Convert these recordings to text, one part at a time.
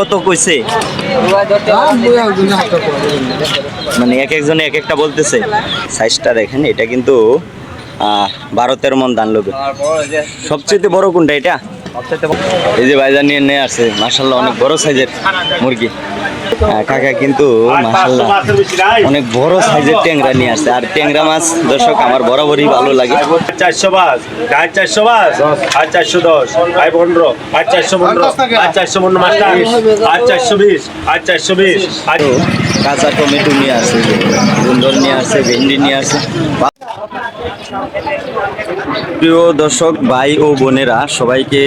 কত কইছে? মানে এক একজনে এক একটা বলতেছে। সাইজটা দেখেন এটা কিন্তু আহ, বারো তেরো মন দান লোক সবচেয়ে বড় কোনটা এটা? এই যে ভাইজান নিয়ে নিয়ে আসছে মাসাল্লাহ অনেক বড় সাইজের মুরগি। আহ, কাকা কিন্তু মাসাল্লাহ অনেক বড় সাইজের ট্যাংরা নিয়ে আসছে। আর ট্যাংরা মাছ দর্শক আমার বরাবরই ভালো লাগে। চারশো পাঁচ আর চারশো পাঁচ আর চারশো দশ আর পনেরো আর চারশো পনেরো আর চারশো পনেরো মাস্টার আর চারশো বিশ আর চারশো বিশ আর কাঁচা টমেটো নিয়ে আসছে গুন্দর নিয়ে আসছে ভেন্ডি নিয়ে আসছে প্রিয় দর্শক ভাই ও বোনেরা সবাইকে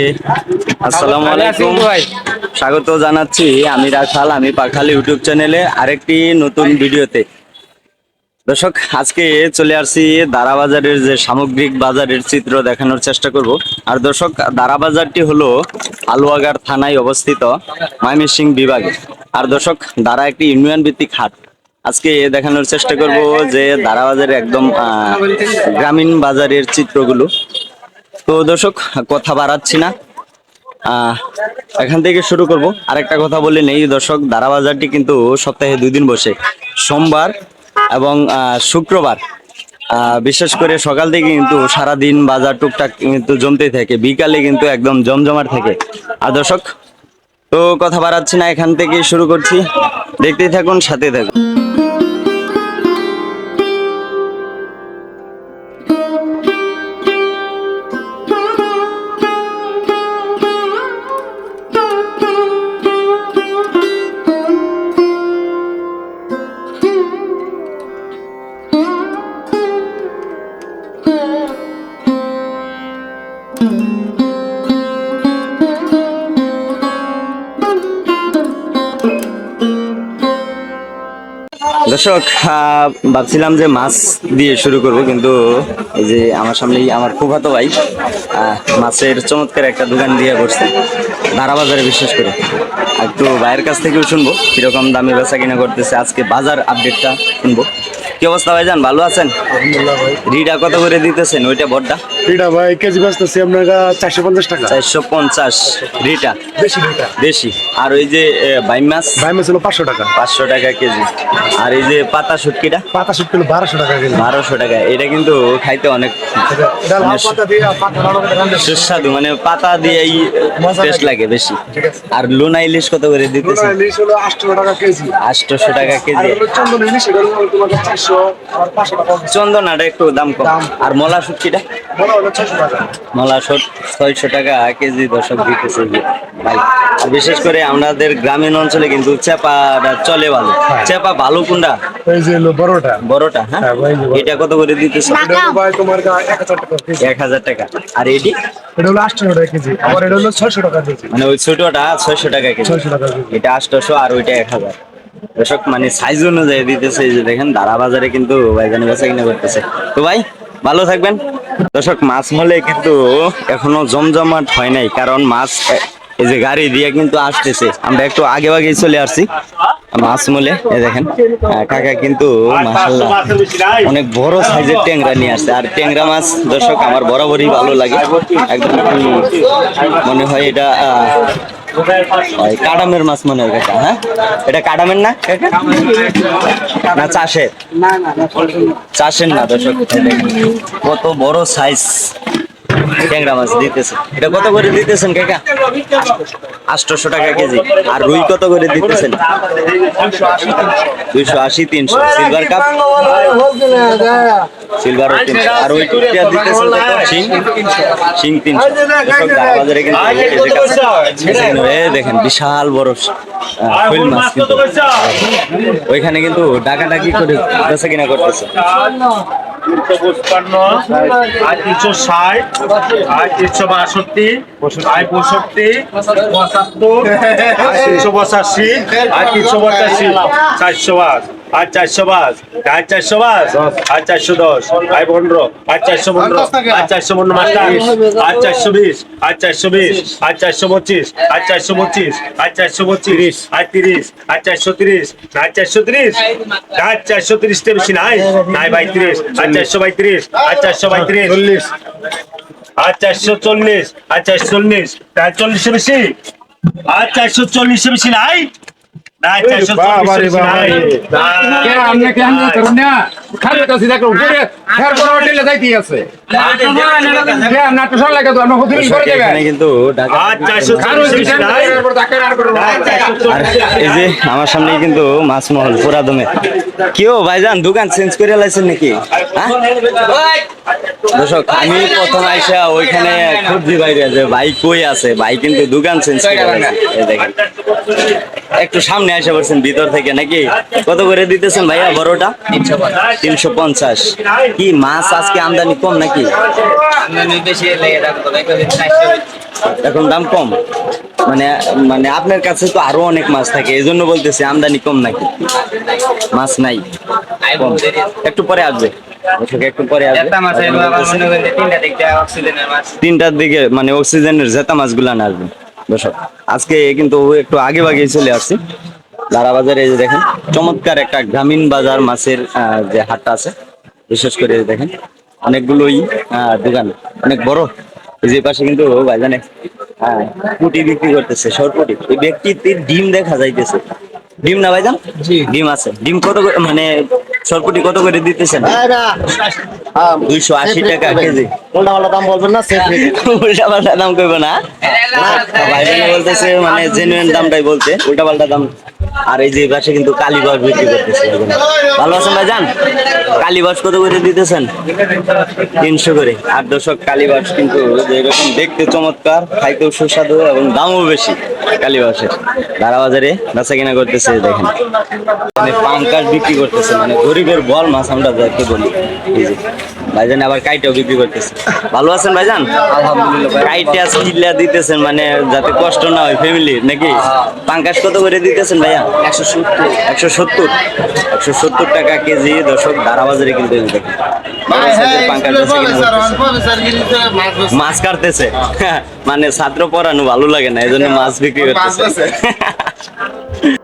আসসালামু আলাইকুম। স্বাগত জানাচ্ছি আমি রাখাল আমি পাখাল ইউটিউব চ্যানেলে আরেকটি নতুন ভিডিওতে। দর্শক আজকে চলে আসছি দারা বাজারের যে সামগ্রিক বাজারের চিত্র দেখানোর চেষ্টা করব। আর দর্শক দারা বাজারটি হলো আলুয়াগার থানায় অবস্থিত ময়মনসিংহ বিভাগে। আর দর্শক দারা একটি ইউনিয়ন ভিত্তিক হাট। আজকে দেখানোর চেষ্টা করব যে দারা বাজারের একদম গ্রামীণ বাজারের চিত্রগুলো। তো দর্শক কথা বাড়াচ্ছি না। এখান থেকে শুরু করব। আরেকটা কথা বলে নেই দর্শক দারা বাজারটি কিন্তু সপ্তাহে দুই দিন বসে। সোমবার এবং আহ, শুক্রবার। আহ, বিশেষ করে সকাল থেকে কিন্তু সারা দিন বাজার টুকটাক কিন্তু জমতেই থাকে। বিকালে কিন্তু একদম জমজমাট থাকে। আর দর্শক তো কথা বাড়াচ্ছি না এখান থেকে শুরু করছি। দেখতেই থাকুন সাথে থাকুন। দর্শক ভাবছিলাম যে মাছ দিয়ে শুরু করব কিন্তু এই যে আমার সামনেই আমার ফুফাতো ভাই মাছের চমৎকার একটা দোকান দিয়ে বসছে বাজারে বিশেষ করে। আর একটু ভাইয়ের কাছ থেকেও শুনব কীরকম দামে বেচা কিনা করতেছে আজকে বাজার আপডেটটা শুনব। কি অবস্থা ভাইজান ভালো আছেন? রিডা কত করে দিতেছেন ওইটা বড়টা এটা ভাই কেজি বাঁচতেছি আপনার চারশো পঞ্চাশ টাকা। চারশো পঞ্চাশ রিটা। বেশি দুইটা দেশি আর ওই যে বাইম মাছ ভাই মাছ হলো পাঁচশো টাকা। পাঁচশো টাকা কেজি। আর এই যে পাতা শুটকিটা? পাতা শুট কিলো বারোশো টাকা কেজি। বারোশো টাকা। এটা কিন্তু খাইতে অনেক রান্না সুস্বাদু। মানে পাতা দিয়েই টেস্ট লাগে। বেশি। আর লোনা ইলিশ কত করে দিতেছে ইলিশ হলো আটশো টাকা কেজি। আটশোশো টাকা কেজি। চন্দন ইলিশ হলো চারশো চন্দনাটা একটু দাম কম। আর মলা শুটকিটা? হলো মলা ছয়শো টাকা কেজি দর্শক দিতেছে ভাই। বিশেষ করে আমাদের গ্রামীণ অঞ্চলে কিন্তু চেপাটা চলে ভালো। চেপা ভালো কোনটা? বড়টা। বড়টা হ্যাঁ? হ্যাঁ। এটা কত করে দিতেছে? এক হাজার টাকা আর এটি? এটা হলো আটশো টাকা কেজি। আবার এটা হলো ছয়শো টাকা কেজি। মানে ওই ছোটটা ছয়শো টাকা কেজি। ছয়শো টাকা কেজি। এটা আটশোশো আর ওইটা এক হাজার। দর্শক মানে সাইজ অনুযায়ী দিতেছে এই যে দেখেন দারা বাজারে কিন্তু ভাইজানি বেচা কিনা করতেছে। তো ভাই ভালো থাকবেন। দর্শক, মাছ মলে কিন্তু এখনও জমজমাট হয় নাই, কারণ মাছ এই যে গাড়ি দিয়ে কিন্তু আসতেছে। আমরা একটু আগে আগে চলে আসছি। মাছ মলে দেখেন। কাকা কিন্তু মাসাল্লাহ অনেক বড় সাইজের ট্যাংরা নিয়ে আসছে। আর ট্যাংরা মাছ দর্শক আমার বরাবরই ভালো লাগে। একদম মনে হয় এটা কাডামের মাছ মনে হয় কাকা হ্যাঁ? এটা কাডামের না না চাষের? চাষের না দর্শক। কত বড় সাইজ। ট্যাংরা মাছ দিতেছে। এটা কত করে দিতেছেন, কাকা? আটশোশো টাকা কেজি। আর রুই কত করে দিতেছেন? দুইশো আশি, তিনশো। Silver cup? সিলভার আর ওই টুকটিয়া দিতেছেন শিং? শিং তিনশো। বাজারে কিন্তু দেখেন বিশাল বড় শৈল মাছ কিন্তু। ওইখানে কিন্তু ডাকাডাকি করে বেচা কিনা করতেছে। আর তিনশো ষাট আর বাষট্টি পঁয়ষট্টি তিনশো পঁচাশি আর তিনশো পঁচাশি চারশো পাঁচ আর চারশো পাঁচ আর চারশো পাঁচ আর চারশো দশ আর পনেরো আর চারশো পনেরো আর চারশো পনেরো মাস্টার আর চারশো বিশ আর চারশো বিশ আর চারশো পঁচিশ আর চারশো পঁচিশ আর চারশো পঁচিশ আর তিরিশ আর চারশো তিরিশ আর চারশো তিরিশ আর চারশো তিরিশটা বেশি নাই নাই বাইত্রিশ আর চারশো বাইত্রিশ আর চারশো বাইত্রিশ চল্লিশ আর চারশো চল্লিশ আর চারশো চল্লিশ চল্লিশে বেশি আর চারশো চল্লিশে বেশি নাই আমরা কিন্তু যে আমার সামনেই কিন্তু মাছ মহল পুরা দমে কেউ ভাইজান দোকান চেঞ্জ করে লাইছেন নাকি? হ্যাঁ? দর্শক আমি প্রথম আইসা ওইখানে খুঁজছি বাইরে যে ভাই কই আছে ভাই কিন্তু দোকান চেঞ্জ করে দেখেন। একটু সামনে আসা পড়ছেন ভিতর থেকে নাকি? কত করে দিতেছেন ভাইয়া বড়টা? তিনশো পঞ্চাশ। কি মাছ আজকে আমদানি কম নাকি? এখন দাম কম। মানে মানে আপনার কাছে তো আরও অনেক মাছ থাকে এই জন্য বলতেছি আমদানি কম নাকি? মাছ নাই। একটু পরে আসবে। একটু পরে আসবে। তিনটার দিকে মানে অক্সিজেনের জেতা মাছগুলা আসবে। দর্শক আজকে কিন্তু একটু আগে ভাগে চলে আসছি। লারা বাজারে এই যে দেখেন চমৎকার একটা গ্রামীণ বাজার মাছের যে হাটটা আছে বিশেষ করে দেখেন অনেকগুলোই দোকান অনেক বড়। এই যে পাশে কিন্তু ভাইজানে হ্যাঁ পুটি বিক্রি করতেছে সরপুটি এই ব্যক্তিতে ডিম দেখা যাইতেছে। ডিম না ভাইজান? ডিম আছে। ডিম কত মানে সরপুটি কত করে দিতেছেন? দুইশো আশি টাকা কেজি। উল্টা পাল্টা দাম বলবেন না সেফ উল্টা পাল্টা দাম না। ভাইজানে বলতেছে মানে জেনুইন দামটাই বলতে উল্টা পাল্টা দাম। আর এই যে পাশে কিন্তু কালীবাস বিক্রি করতেছে ভালো আছেন ভাইজান? কালীবাস কত করে দিতেছেন? তিনশো করে। আর দর্শক কালীবাস কিন্তু এরকম দেখতে চমৎকার খাইতেও সুস্বাদু এবং দামও বেশি কালীবাসের ধারা বাজারে বেচা কিনা করতেছে দেখেন। মানে পাঙ্কাশ বিক্রি করতেছে মানে গরিবের বল মাছ আমরা যাকে বলি। এই যে ভাইজান আবার কাইটাও বিক্রি করতেছে। ভালো আছেন ভাইজান? আলহামদুলিল্লাহ কাইটা কিল্লা দিতেছেন মানে যাতে কষ্ট না হয় ফ্যামিলির নাকি? পাঙ্কাশ কত করে দিতেছেন ভাইয়া? একশো সত্তর। একশো সত্তর? একশো সত্তর টাকা কেজি দর্শক বাজারে কিন্তু দেখেন। করতেছে। মাছ কাটতেছে। মানে ছাত্র পড়ানো ভালো লাগে না এই জন্য মাছ বিক্রি করতেছে।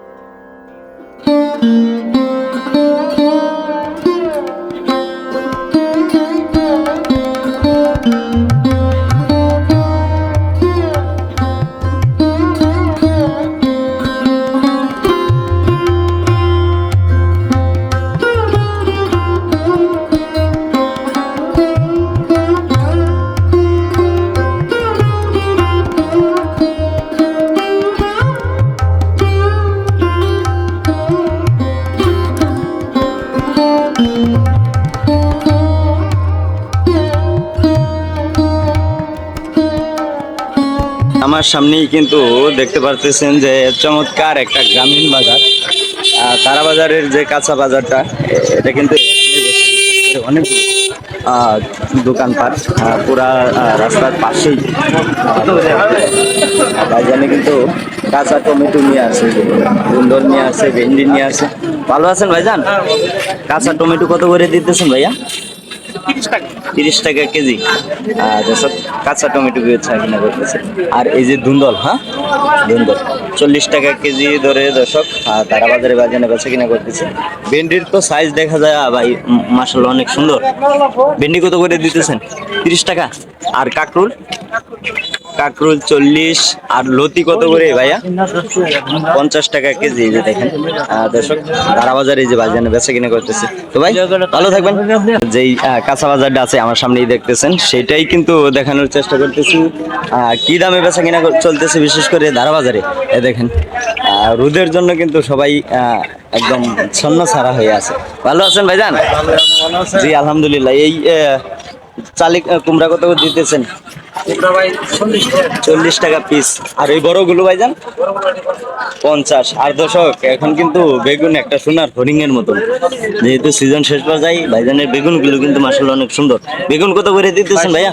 আমার সামনেই কিন্তু দেখতে পারতেছেন যে চমৎকার একটা গ্রামীণ বাজার। তারা বাজারের যে কাঁচা বাজারটা এটা কিন্তু অনেক দোকানপাট পুরা রাস্তার পাশেই। বাজারে কিন্তু কাঁচা টমেটো নিয়ে আসে সুন্দর নিয়ে আসে ভেন্ডি নিয়ে আসে। ভালো আছেন ভাইজান? কাঁচা টমেটো কত করে দিতেছেন ভাইয়া? তিরিশ টাকা। কেজি। আর এসব কাঁচা টমেটো কিনা করতেছে। আর এই যে ধুন্দল হ্যাঁ? ধুন্দল। চল্লিশ টাকা কেজি ধরে দর্শক, আর তারা বাজারে বাজারে বেচা কিনা করতেছে। ভেন্ডির তো সাইজ দেখা যায় ভাই মাসাল অনেক সুন্দর। ভেন্ডি কত করে দিতেছেন? তিরিশ টাকা। আর কাকরুল? কাকরুল চল্লিশ আর লতি কত করে ভাইয়া? পঞ্চাশ টাকা কেজি যে দেখেন। দর্শক ধারা বাজারে যে বাজারে বেচা কিনা করতেছে। তো ভাই ভালো থাকবেন। যেই কাঁচা বাজারটা আছে আমার সামনেই দেখতেছেন সেটাই কিন্তু দেখানোর চেষ্টা করতেছি। আহ, কি দামে বেচা কিনা চলতেছে বিশেষ করে ধারা বাজারে এ দেখেন রোদের জন্য কিন্তু সবাই আহ, একদম ছন্ন ছাড়া হয়ে আছে। ভালো আছেন ভাইজান? জি আলহামদুলিল্লাহ। এই চালি কুমড়া কত দিতেছেন? চল্লিশ টাকা। পিস আর এই বড়গুলো ভাইজান? পঞ্চাশ। আর দশক এখন কিন্তু বেগুন একটা সোনার হরিং এর মতন। যেহেতু সিজন শেষ পর যাই ভাইজানের বেগুনগুলো কিন্তু মাসাল অনেক সুন্দর। বেগুন কত করে দিতেছেন ভাইয়া?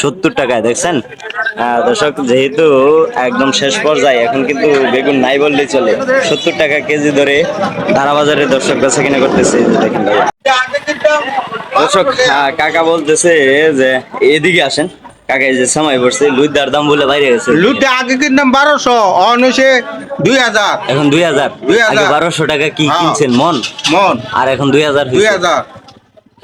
সত্তর টাকায় দেখছেন? দর্শক যেহেতু একদম শেষ পর্যায়ে এখন কিন্তু বেগুন নাই বললেই চলে। সত্তর টাকা কেজি ধরে ধারা বাজারে দর্শক বেচা কিনা করতেছে দেখেন ভাইয়া। দর্শক কাকা বলতেছে যে এদিকে আসেন। কাকা এই যে সময় পড়ছে লুইদার দাম বলে বাইরে গেছে। লুটে আগে কিনতাম বারোশো অনসে দুই হাজার। এখন দুই হাজার? দুই হাজার। বারোশো টাকা কি হ্যাঁ। কিনছেন মন? মন। আর এখন দুই হাজার দুই হাজার।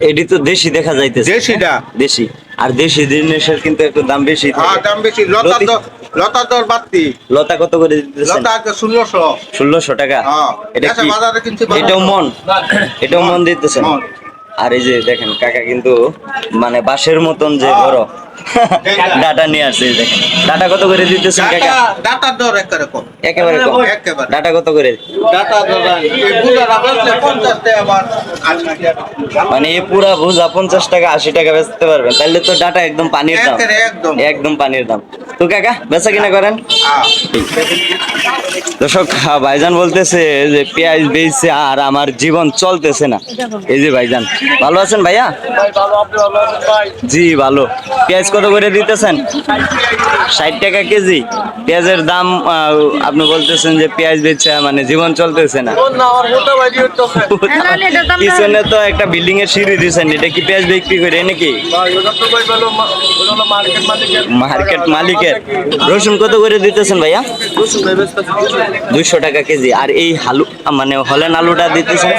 এটি তো দেশি দেখা যাইতেছে দেশিটা। দেশি। আর দেশি জিনিসের কিন্তু একটু দাম বেশি হ্যাঁ দাম বেশি। লতা দর লতা দর বাড়তি লতা কত করে দিতেছেন? লতা আছে ষোলোশো। ষোলোশো টাকা। হ্যাঁ। এটা কি? বাজারে কিনছি। এটাও মন? এটাও মন দিতেছেন। আর এই যে দেখেন কাকা কিন্তু মানে বাঁশের মতন যে বড় ডাটা নিয়ে আসছে দেখেন। ডাটা কত করে দিতেছেন কাকা? ডাটা ডাটার দর একেবারে কম। একেবারে ডাটা কত করে? মানে এই পুরা ভুজা পঞ্চাশ টাকা আশি টাকা বেচতে পারবেন। তাহলে তো ডাটা একদম পানির দাম। একদম। একদম পানির দাম। তো কাকা বেচা কিনা করেন? হ্যাঁ। দর্শক হ্যাঁ, ভাইজান বলতেছে যে পেঁয়াজ বেচছে আর আমার জীবন চলতেছে না। এই যে ভাইজান ভালো আছেন ভাইয়া? জি ভালো। পেঁয়াজ কত করে দিতেছেন? ষাট টাকা কেজি। পেঁয়াজের দাম আহ, আপনি বলতেছেন যে পেঁয়াজ বেচছে মানে জীবন চলতেছে না। পিছনে তো একটা বিল্ডিং এর সিঁড়ি দিয়েছেন এটা কি পেঁয়াজ বিক্রি করে নাকি? মার্কেট মালিকের। রসুন কত করে দিতেছেন ভাইয়া? দুইশো টাকা কেজি। আর এই হালু মানে হলেন আলুটা দিতেছেন?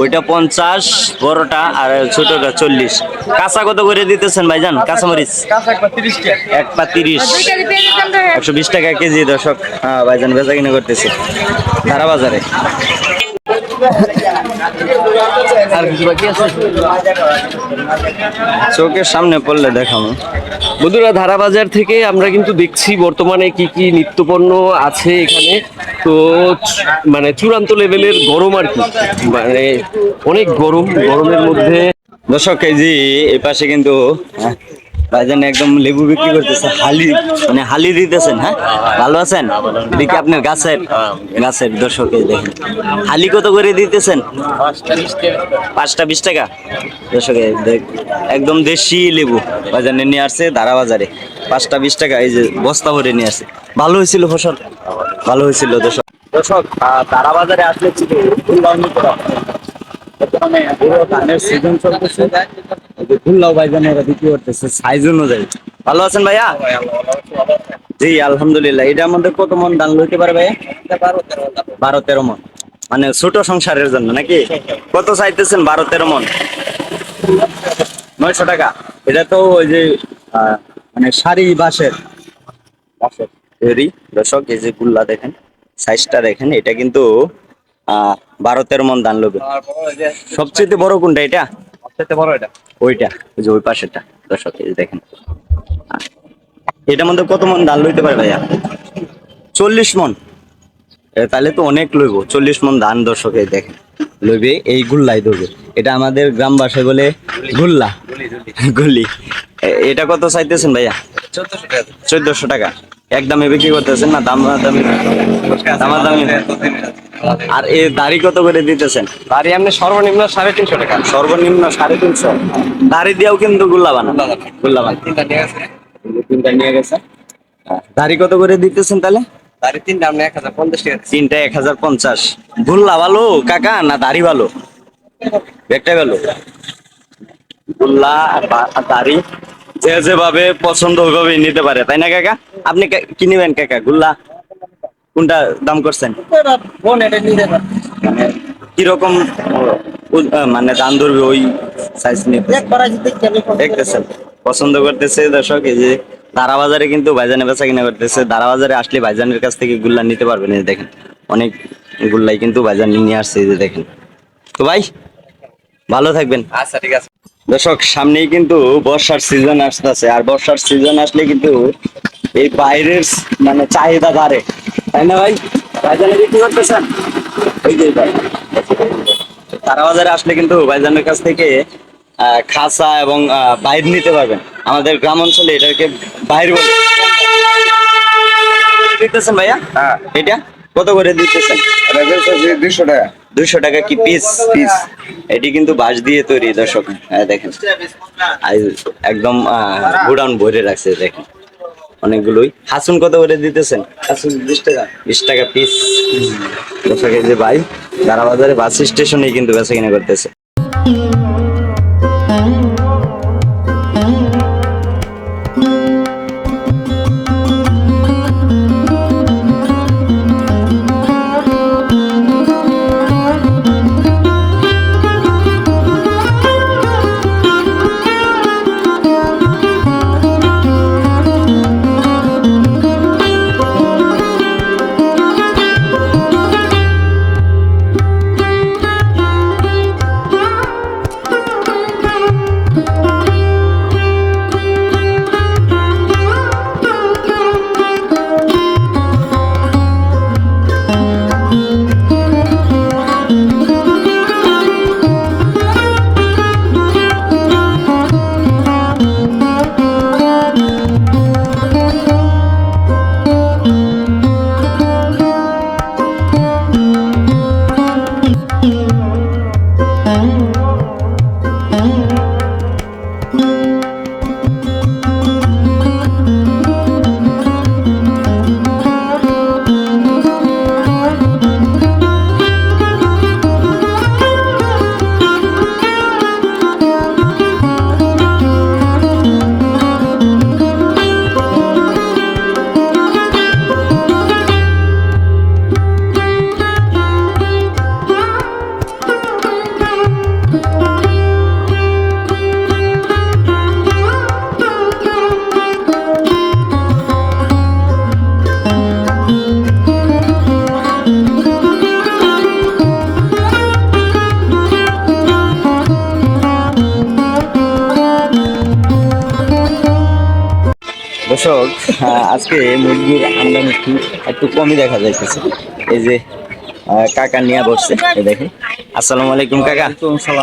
ওইটা পঞ্চাশ বড়টা আর ছোটটা চল্লিশ। কাঁচা কত করে দিতেছেন ভাইজান? কাঁচামরিচ? এক পা তিরিশ। একশো বিশ টাকা কেজি দর্শক। হ্যাঁ ভাইজান বেচা কিনা করতেছে। ধারা বাজারে। চোখের সামনে পড়লে দেখাবো। বন্ধুরা ধারাবাজার থেকে আমরা কিন্তু দেখছি বর্তমানে কি কি নিত্যপণ্য আছে এখানে। তো মানে চূড়ান্ত লেভেলের গরম আর কি। মানে অনেক গরম গরমের মধ্যে দর্শক এই যে এই পাশে কিন্তু ভাইজান একদম লেবু বিক্রি করতেছে হালি মানে হালি দিতেছেন হ্যাঁ? ভালো আছেন? দেখি আপনার গাছের গাছের দর্শক দেখেন। হালি কত করে দিতেছেন? পাঁচটা বিশ টাকা। দর্শক একদম দেশি লেবু বাজারে নিয়ে আসছে দাঁড়া বাজারে পাঁচটা বিশ টাকা এই যে বস্তা ভরে নিয়ে আসছে। ভালো হয়েছিল ফসল? ভালো হয়েছিল দর্শক। দর্শক দাঁড়া বাজারে আসলে ছিল ধানের সিজন চলতেছে। যে ফুল্লাও ভাইজান এরা বিক্রি করতেছে সাইজ অনুযায়ী। ভালো আছেন ভাইয়া? জি, আলহামদুলিল্লাহ। কত মন ধান লইতে পারে বারো তেরো মন। মানে ছোট সংসারের জন্য নাকি? কত চাইতেছেন বারো তেরো মন? নয়শো টাকা। এটা তো ওই যে মানে শাড়ি বাঁশের। তৈরি। দর্শক, এই যে গুল্লা দেখেন সাইজটা দেখেন, এটা কিন্তু বারো তেরো মন ধান লোবে সবচেয়ে বড় কোনটা এটা? ওইটা ওই যে ওই পাশেরটা দর্শক দেখেন মধ্যে কত মন ধান লইতে পারে ভাইয়া চল্লিশ মন তাহলে তো অনেক লইব চল্লিশ মন ধান দর্শক দেখেন লইবে এই গুল্লাই ধরবে এটা আমাদের গ্রাম ভাষায় বলে গুল্লা গুলি এটা কত চাইতেছেন ভাইয়া চোদ্দশো টাকা একদমে বিক্রি করতেছেন না দাম দামি দামাদামি আর এই দাড়ি কত করে দিতেছেন? বাড়ি আপনি সর্বনিম্ন সাড়ে তিনশো টাকা। সর্বনিম্ন সাড়ে তিনশো? দাড়ি দিয়েও কিন্তু গুল্লা বানা। গুল্লা বানা। তিনটা নিয়ে গেছে। দাড়ি কত করে দিতেছেন তাহলে? বাড়ি তিনটা আপনি এক হাজার পঞ্চাশ টাকা তিনটা এক হাজার পঞ্চাশ। গুল্লা ভালো কাকা না দাড়ি ভালো? একটা ভালো। গুল্লা আর দাড়ি যে যেভাবে পছন্দ ওইভাবে নিতে পারে তাই না কাকা? আপনি কা- কি নিবেন কাকা? গুল্লা? কোনটা দাম করছেন? মানে কীরকম মানে দাম ধরবে ওই সাইজ নিতে পছন্দ করতেছে দর্শক, এই যে দারা বাজারে কিন্তু ভাইজানে বেচা কিনা করতেছে। দারা বাজারে আসলে ভাইজানের কাছ থেকে গুল্লা নিতে পারবেন এই দেখেন। অনেক গুল্লাই কিন্তু ভাইজান নিয়ে আসছে এই যে দেখেন। তো ভাই, ভালো থাকবেন। আচ্ছা ঠিক আছে। দর্শক সামনেই কিন্তু বর্ষার সিজন আসতেছে। আর বর্ষার সিজন আসলে কিন্তু এই বাইরের মানে চাহিদা বাড়ে। তাই না ভাই? ভাইজানে বিক্রি করতেছেন? ওই যে ভাই। তারা বাজারে আসলে কিন্তু ভাইজানের কাছ থেকে আহ, খাসা এবং বাইর নিতে পারবেন। আমাদের গ্রাম অঞ্চলে এটাকে বাইর বলে। দিতেছেন ভাইয়া? হ্যাঁ। এটা? কত করে দিতেছেন? দুইশো টাকা। দুইশো টাকা কি পিস পিস এটি কিন্তু বাঁশ দিয়ে তৈরি দর্শক। হ্যাঁ দেখেন। একদম গোডাউন ভরে রাখছে দেখেন। অনেকগুলোই। হাসুন কত করে দিতেছেন? হাসুন বিশ টাকা। বিশ টাকা পিস দর্শক এই যে ভাই দারা বাজারে বাস স্টেশনে কিন্তু বেচা কিনা করতেছে। দর্শক আজকে মুরগির আমদানি একটু কমই দেখা যাইতেছে। এই যে কাকা নিয়ে বসছে দেখে আসসালামু আলাইকুম কাকা।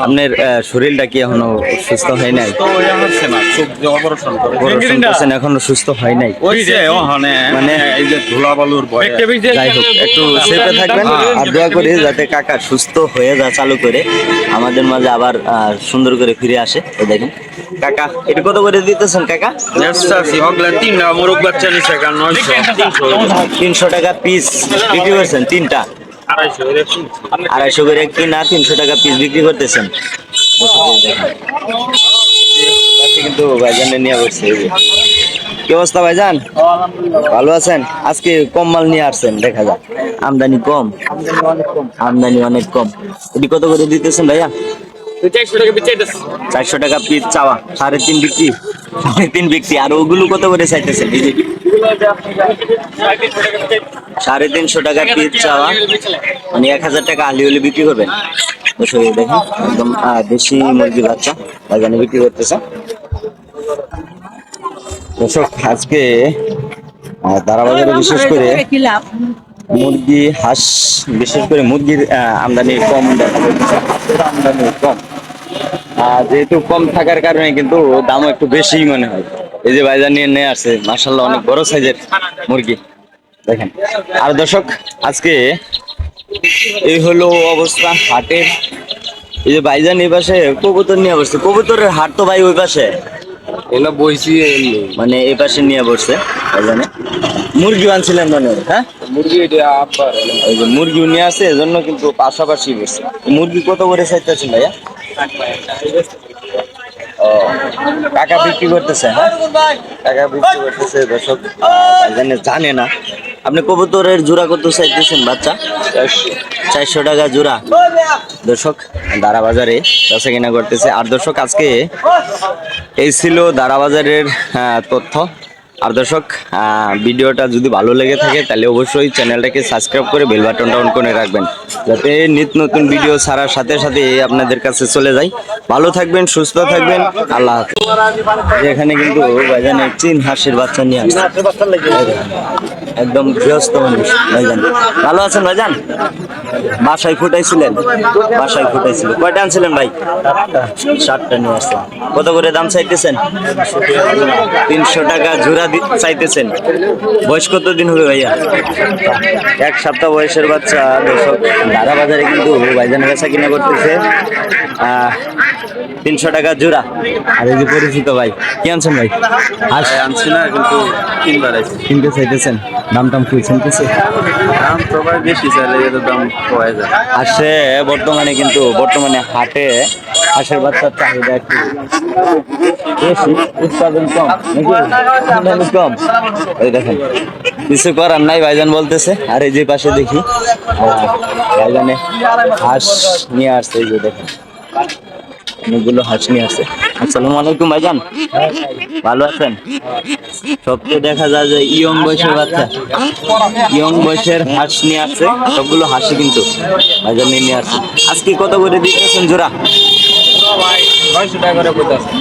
আপনার শরীরটা কি এখনও সুস্থ হয় নাই? অপারেশন এখনও সুস্থ হয় নাই? মানে? এই যে ধুলা বালুর ভয় যাই হোক একটু সেফে থাকবেন আর দোয়া করি যাতে কাকা সুস্থ হয়ে যা চালু করে আমাদের মাঝে আবার আহ, সুন্দর করে ফিরে আসে। এই দেখেন কাকা এটা কত করে দিতেছেন কাকা? তিনশো টাকা পিস বিক্রি করছেন তিনটা? আড়াইশো করে কিনা তিনশো টাকা পিস বিক্রি করতেছেন। কিন্তু ভাইজানে নিয়ে বসছে কি অবস্থা ভাইজান? ভালো আছেন? আজকে কম মাল নিয়ে আসছেন দেখা যাক। আমদানি কম। আমদানি অনেক কম। এটি কত করে দিতেছেন ভাইয়া? চারশো টাকা পিস চাওয়া। সাড়ে তিন বিক্রি। সাড়ে তিন বিক্রি। আর ওগুলো কত করে চাইতেছেন? সাড়ে তিনশো টাকা পিস চাওয়া। মানে এক হাজার টাকা আলি হলে বিক্রি করবেন। দেখেন একদম দেশি মুরগি বাচ্চা বাগানে বিক্রি করতেছে। আজকে আহ, দারাবাজারে বিশেষ করে মুরগি হাঁস বিশেষ করে মুরগির আমদানি কম আমদানি কম। যেহেতু কম থাকার কারণে কিন্তু দামও একটু বেশি মনে হয়। এই যে বাইজার নিয়ে নিয়ে আসছে মার্শাল্লাহ অনেক বড় সাইজের মুরগি। দেখেন। আর দর্শক আজকে এই হলো অবস্থা হাটের। এই যে বাইজান এই পাশে কবুতর নিয়ে বসছে। কবুতরের হাট তো ভাই ওই পাশে। এগুলো বইছি মানে এই পাশে নিয়ে বসছে বাইজানে মুরগি আনছিলেন মানে হ্যাঁ মুরগি ওই যে মুরগি নিয়ে আসে এজন্য কিন্তু পাশাপাশি বসছে। মুরগি কত করে চাইতেছেন ভাইয়া? টাকা বিক্রি করতেছে হ্যাঁ? টাকা বিক্রি করতেছে, দর্শক জানে না। আপনি কবুতরের জোড়া কত চাইতেছেন বাচ্চা? চারশো টাকা জোড়া। দর্শক দারা বাজারে বেচা কিনা করতেছে। আর দর্শক, আজকে এই ছিল দারা বাজারের তথ্য। আর দর্শক ভিডিওটা যদি ভালো লেগে থাকে, তাহলে অবশ্যই চ্যানেলটাকে সাবস্ক্রাইব করে বেল বাটনটা অন করে রাখবেন, যাতে নিত্য নতুন ভিডিও ছাড়ার সাথে সাথে আপনাদের কাছে চলে যায়। ভালো থাকবেন, সুস্থ থাকবেন, আল্লাহ। এখানে কিন্তু ভাইজানে চীন হাঁসের বাচ্চা নিয়ে আসছে। একদম গৃহস্থ মানুষ, ভাইজান। ভালো আছেন, ভাইজান? বাসায় ফুটাইছিলেন? বাসায় ফুটাইছিলেন কয়টা আনছিলেন ভাই? সাতটা নিয়ে আসছেন। কত করে দাম চাইতেছেন? তিনশো টাকা জোড়া চাইতেছেন। বয়স কত দিন হবে ভাইয়া? এক সপ্তাহ বয়সের বাচ্চা দর্শক দাদা বাজারে কিন্তু ভাইজান বেচা কিনা করতেছে। তিনশো টাকা জোড়া। আর এই যে পরিচিত ভাই কি আনছেন ভাই? আনছি না কিন্তু তিনবার কিনতে চাইতেছেন। দাম টাম কি শুনতেছে? দাম সবাই বেশি চাইলে দাম যায়। বর্তমানে কিন্তু বর্তমানে হাটে হাঁসের বাচ্চার চাহিদা একটু বেশি। উৎপাদন কম। নাকি? কম। ওই দেখেন, কিছু করার নাই, ভাইজান বলতেছে। আর এই যে পাশে দেখি ভাইজানে হাঁস নিয়ে আসছে, এই যে দেখেন। অনেকগুলো হাঁস নিয়ে আসছে আসসালামু আলাইকুম ভাইজান। ভালো আছেন? সবকে দেখা যায় যে ইয়ং বয়সের বাচ্চা। ইয়ং বয়সের হাঁস নিয়ে আসছে সবগুলো হাসি কিন্তু ভাইজান নিয়ে আসছে। আজকে কত করে দিতেছেন জোড়া?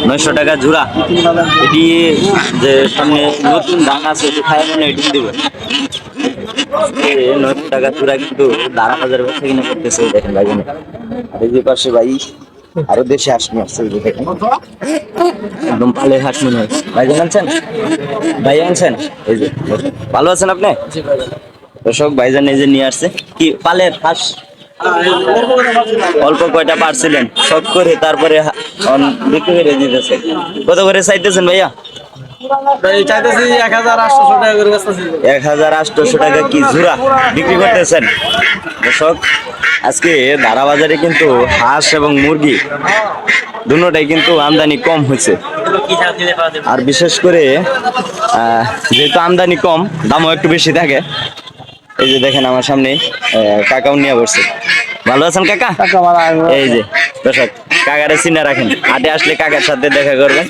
নয়শো টাকা জোড়া। এটি যে সামনে নতুন ধান আছে খায় এটি দিবে। নয়শো টাকা জোড়া কিন্তু দাঁড়া হাজার বছর কিনা করতেছে দেখেন ভাইজান। আর এই যে পাশে ভাই আরও দেশে হাঁস আসছে একদম ভালো মনে হয়। ভাই আনছেন? ভাই আনছেন? এই যে, ভালো আছেন আপনি? দর্শক, ভাইজান এই যে নিয়ে আসছে। কি, পালের হাঁস? অল্প কয়টা পারছিলেন সব করে তারপরে বিক্রি করে দিতেছে। কত করে চাইতেছেন ভাইয়া? এক হাজার আটশোশো টাকা কি জোড়া বিক্রি করতেছেন? দর্শক আজকে বাজারে কিন্তু হাঁস এবং মুরগি দুটোটাই কিন্তু আমদানি কম হয়েছে। আর বিশেষ করে আহ, যেহেতু আমদানি কম দামও একটু বেশি থাকে। এই যে দেখেন আমার সামনে আহ, কাকাও নিয়ে বসছে। ভালো আছেন কাকা? এই যে দর্শক কাকারে চিনে রাখেন। হাটে আসলে কাকার সাথে দেখা করবেন।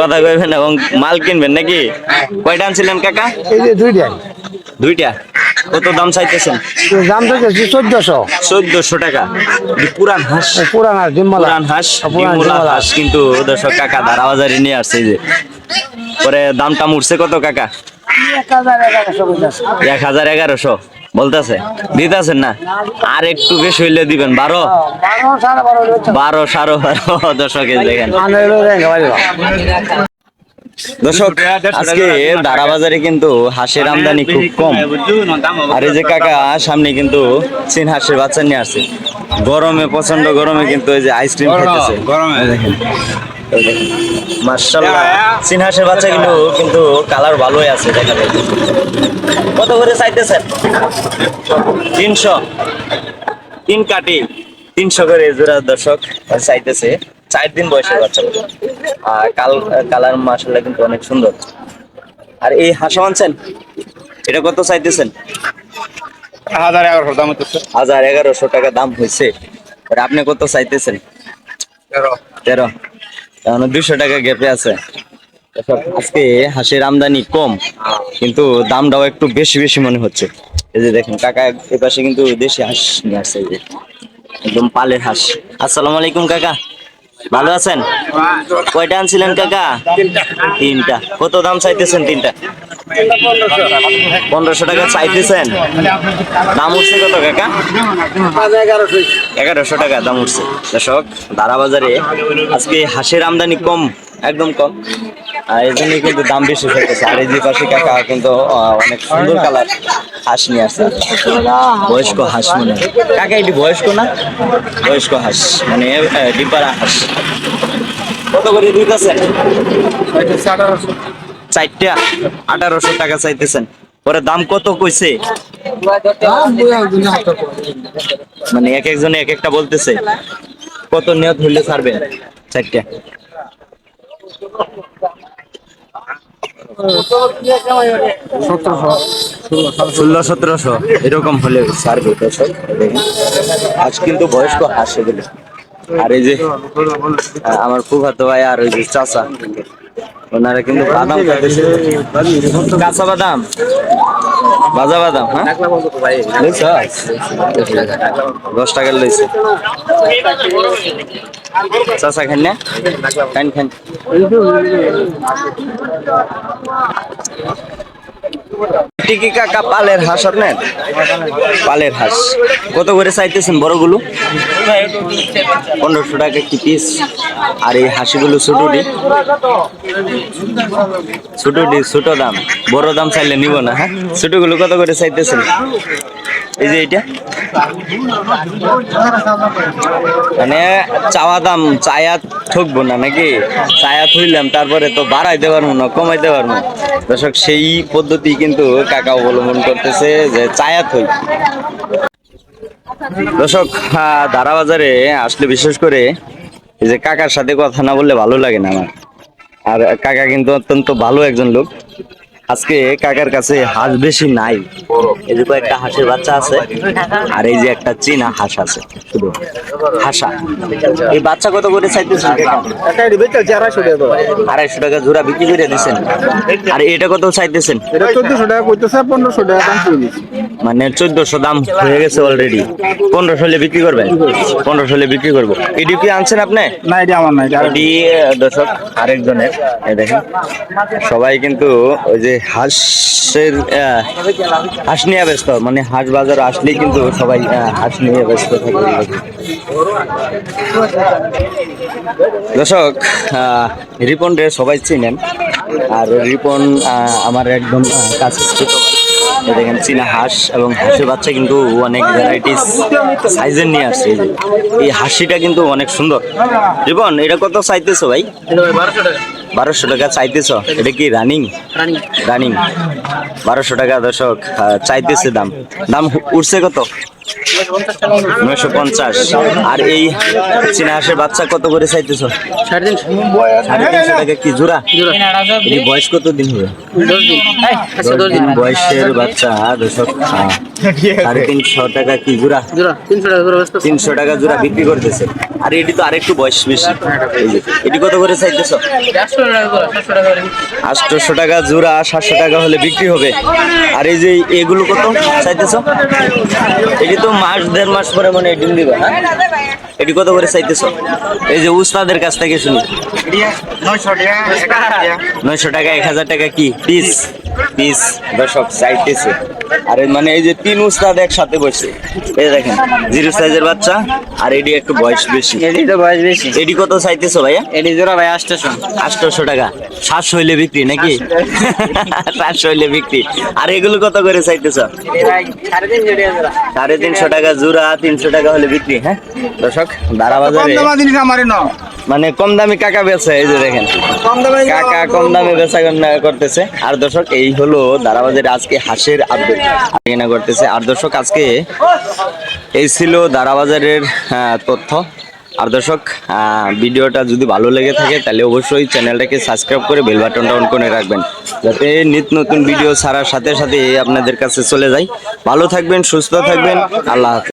কথা কইবেন এবং মাল কিনবেন নাকি? কয়টা আনছিলেন কাকা? এই যে দুইটাই দুইটা? কত দাম চাইতেছেন? দাম তো চোদ্দশো। চোদ্দশো টাকা। পুরান হাঁস। পুরান আর ডিম্বলা। পুরান হাঁস পুরান ডিমলা। হাঁস কিন্তু দর্শক কাকা ধারা বাজারে নিয়ে আসছে এই যে। পরে দাম টাম উঠছে কত কাকা? এক হাজার এগারোশো। বলতেছে? দিতেছেন না? আর একটু বেশি হইলে দিবেন বারো? বারো সাড়ে বারো দর্শক এই দেখেন। দর্শক আজকে কিন্তু হাঁসের আমদানি খুব কম। আর এই যে কাকা সামনে কিন্তু চীন হাঁসের বাচ্চা নিয়ে আসছে। গরমে প্রচণ্ড গরমে কিন্তু এই যে আইসক্রিম খেতেছে গরমে দেখেন। মার্শাল্লাহ কিন্তু কালার ভালোই আছে দেখা যায়। কত করে চাইতেছেন? তিনশো। তিন কাটি তিনশো করে জোড়া দর্শক চাইতেছে চার দিন বয়সের বাচ্চা। আর কাল কালার মাসাল্লাহ কিন্তু অনেক সুন্দর। আর এই হাঁসা আনছেন? এটা কত চাইতেছেন? হাজার এগারোশো দাম হচ্ছে হাজার এগারোশো টাকা দাম হয়েছে আপনি কত চাইতেছেন? তেরো। দুশো টাকা গ্যাপে আছে। আজকে হাঁসের আমদানি কম, কিন্তু দামটাও একটু বেশি বেশি মনে হচ্ছে। এই যে দেখেন, কাকা এপাশে পাশে কিন্তু দেশি হাঁস নিয়ে আসছে একদম পালের হাঁস। আসসালামু আলাইকুম, কাকা। ভালো আছেন? কয়টা আনছিলেন কাকা? তিনটা। কত দাম চাইতেছেন তিনটা? পনেরোশো টাকা চাইতেছেন? দাম উঠছে কত কাকা? এগারোশো টাকা দাম উঠছে। দর্শক দারা বাজারে আজকে হাঁসের আমদানি কম একদম কম। আর এই জন্যই কিন্তু দাম বেশি হতেছে আর এই পাশে কাকা কিন্তু অনেক সুন্দর কালার হাঁস নিয়ে আসছে। বয়স্ক হাঁস মনে কাকা, এটি বয়স্ক না? বয়স্ক হাঁস মানে ডিব্বারা হাঁস। কত করে দিতেছেন? চারটা, আঠারোশো টাকা চাইতেছেন। পরে দাম কত কইছে? মানে এক একজনে এক একটা বলতেছে। কত নিয়ত হইলে ছাড়বেন? চারটা। সতেরোশো এরকম হলে দর্শক আজ কিন্তু বয়স্ক হাসে আর এই যে আমার ফুফাতো ভাই আর ওই যে চাচা ওনারা কিন্তু বাদাম খাইতেছে। কাঁচা বাদাম। ভাজা বাদাম হ্যাঁ? দশ টাকার লইছে। চাষা খান না? খান খান টিকি কাকা পালের হাঁস আপনার পালের হাঁস। কত করে চাইতেছেন বড়গুলো? পনেরোশো টাকা কি পিস আর এই হাঁসিগুলো ছোটটি? ছোটটি ছোট দাম। বড় দাম চাইলে নিব না হ্যাঁ? ছোটগুলো কত করে চাইতেছেন? এই যে এইটা। মানে চাওয়া দাম, চায়া ঠকবো না নাকি? চায়া থইলাম, তারপরে তো বাড়াইতে পারব না, কমাইতে পারব। দর্শক, সেই পদ্ধতি কিন্তু কাকা অবলম্বন করতেছে যে চায়া থই। দর্শক দারা বাজারে আসলে বিশেষ করে এই যে কাকার সাথে কথা না বললে ভালো লাগে না আমার। আর কাকা কিন্তু অত্যন্ত ভালো একজন লোক। আজকে কাকার কাছে হাঁস বেশি নাই। এই যে কয়েকটা হাঁসের বাচ্চা আছে আর এই যে একটা চীনা হাঁস আছে শুধু হাসা। এই বাচ্চা কত করে চাইতেছেন আড়াইশো টাকা জোড়া বিক্রি করে দিচ্ছেন আর এটা কত চাইতেছেন? চোদ্দশো টাকা পনেরোশো টাকা মানে চোদ্দশো দাম হয়ে গেছে অলরেডি পনেরোশো হলে বিক্রি করবেন? পনেরোশো হলে বিক্রি করব। এডিপি আনছেন আপনি? না এটা আমার না এটা এটি দর্শক আরেকজনের। দেখেন সবাই কিন্তু ওই যে হাঁসের হাঁস নিয়ে ব্যস্ত। মানে হাঁস বাজার আসলেই কিন্তু সবাই হাঁস নিয়ে ব্যস্ত থাকে। দর্শক রিপন রে সবাই চিনেন। আর রিপন আমার একদম কাছে দেখেন, চীনা হাঁস এবং হাঁসের বাচ্চা কিন্তু অনেক ভ্যারাইটিস সাইজের নিয়ে আসছে। এই হাসিটা কিন্তু অনেক সুন্দর। রিপন, এটা কত চাইতেছো ভাই বারোশো টাকা। চাইতেছ? এটা কি রানিং রানিং বারোশো টাকা দর্শক চাইতেছে দাম। দাম উঠছে কত? নয়শো পঞ্চাশ। আর এই চীনা হাঁসের বাচ্চা কত করে চাইতেছ? সাড়ে তিনশো টাকা কি জোড়া? এই বয়স কত দিন। হবে বয়সের বাচ্চা দর্শক সাড়ে তিনশো টাকা কি জোড়া? তিনশো টাকা জোড়া বিক্রি করতেছে। আর এটি তো আরেকটু বয়স বেশি। এটি কত করে চাইতেছ? আটশোশো টাকা জোড়া সাতশো টাকা হলে বিক্রি হবে। আর এই যে এগুলো কত চাইতেছ? এটি তো মাস দেড় মাস পরে মনে ডিম দিবে হ্যাঁ? এটি কত করে চাইতেছ? এই যে উস্তাদের কাছ থেকে শুনি। নয়শো টাকা এক হাজার টাকা কি? পিস। পিস দর্শক চাইতেছে আর মানে এই যে তিন উস্তাদ একসাথে বসে এই দেখেন জিরো সাইজের বাচ্চা আর এটি একটু বয়স বেশি। এটি তো বয়স বেশি। এটি কত চাইতেছো ভাইয়া? এটি জোড়া ভাই আটশোশো। আটশোশো টাকা। সাতশো হইলে বিক্রি নাকি? সাতশো হইলে বিক্রি। আর এগুলো কত করে চাইতেছ? সাড়ে তিনশো টাকা জোড়া। তিনশো টাকা হলে বিক্রি হ্যাঁ? দর্শক দাঁড়া বাজারে। মানে কম দামি কাকা বেচে এই যে দেখেন। কাকা কম দামে বেচা কেনা করতেছে। আর দর্শক এই হলো দারাবাজারে আজকে হাঁসের আপডেট কেনা করতেছে। আর দর্শক আজকে এই ছিল দারাবাজারের তথ্য। আর দর্শক ভিডিওটা যদি ভালো লেগে থাকে তাহলে অবশ্যই চ্যানেলটাকে সাবস্ক্রাইব করে বেল বাটনটা অন করে রাখবেন। যাতে নিত্য নতুন ভিডিও ছাড়ার সাথে সাথে আপনাদের কাছে চলে যায়। ভালো থাকবেন সুস্থ থাকবেন। আল্লাহ